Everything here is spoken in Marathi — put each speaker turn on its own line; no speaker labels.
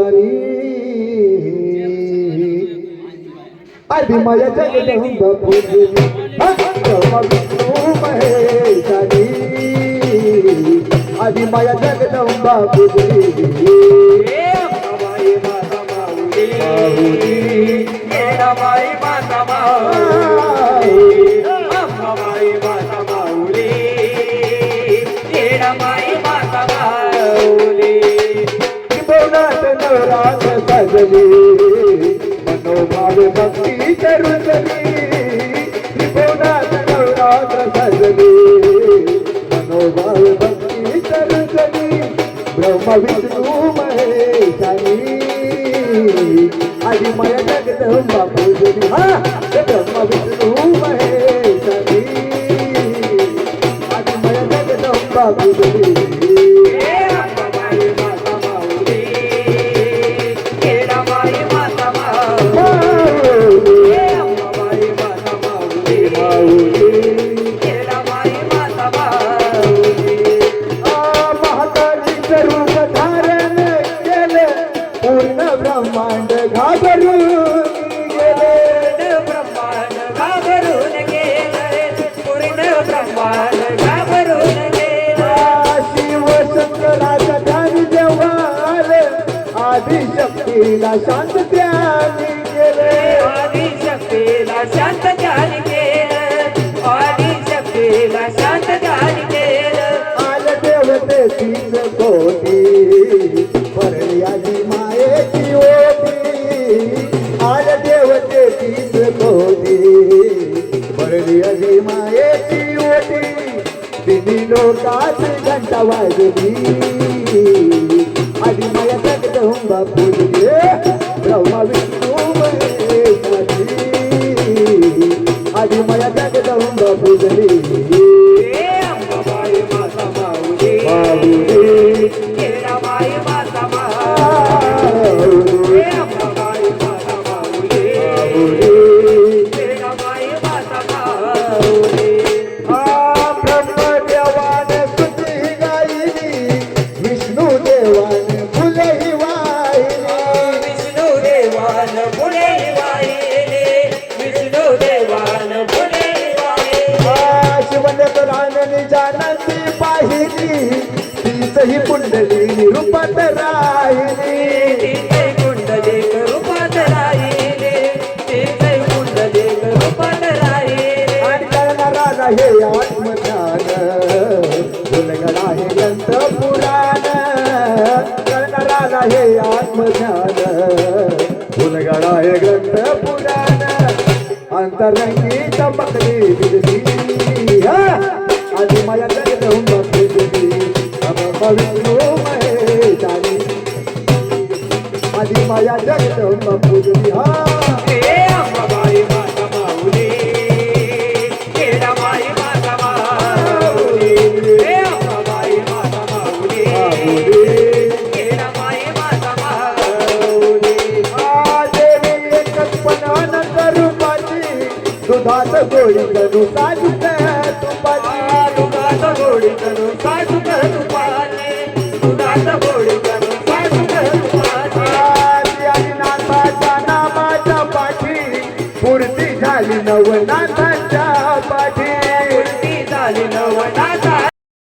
पुजारी आधी माया जगदंब पूजली हा, ब्रह्मा विष्णू त्रिभुवनात नवरात सजली मनोभाव भक्ती रुजली त्रिभुवनात नवरात सजली मनोभाव भक्ती रुजली ब्रह्म विष्णू महेशानी. आधी माया जगदंबा पूजली हा ब्रह्म विष्णू महेशानी. आधी माया जगदंबा पूजली आदिशक्तीला शांत त्याने गेले
आदि शक्तीला शांत
त्याने लोकात घंटा वाजली आधी माया जगदंबा पूजली. ब्रह्मा विष्णू महेशाची आधी माया जगदंबा पूजली.
ए अंबाबाई माता
तीचही कुंडली रूपात राहिली.
रूपात रूपात
आणि करणारा हे आत्मज्ञान. हे ग्रंथ पुराण. करणारा हे आत्मज्ञान. फुलगडा हे ग्रंथ पुराण. अंतरंगी चमकली आधी जगदंब बिजली विष्णू महेशानी आधी माया जगदंब पूजली हा
ए अंबाबाई माता माऊली येडाबाई माता माऊली ए अंबाबाई
ಕಾಲಿನವನ ತಂಡ ಪಾಠಿ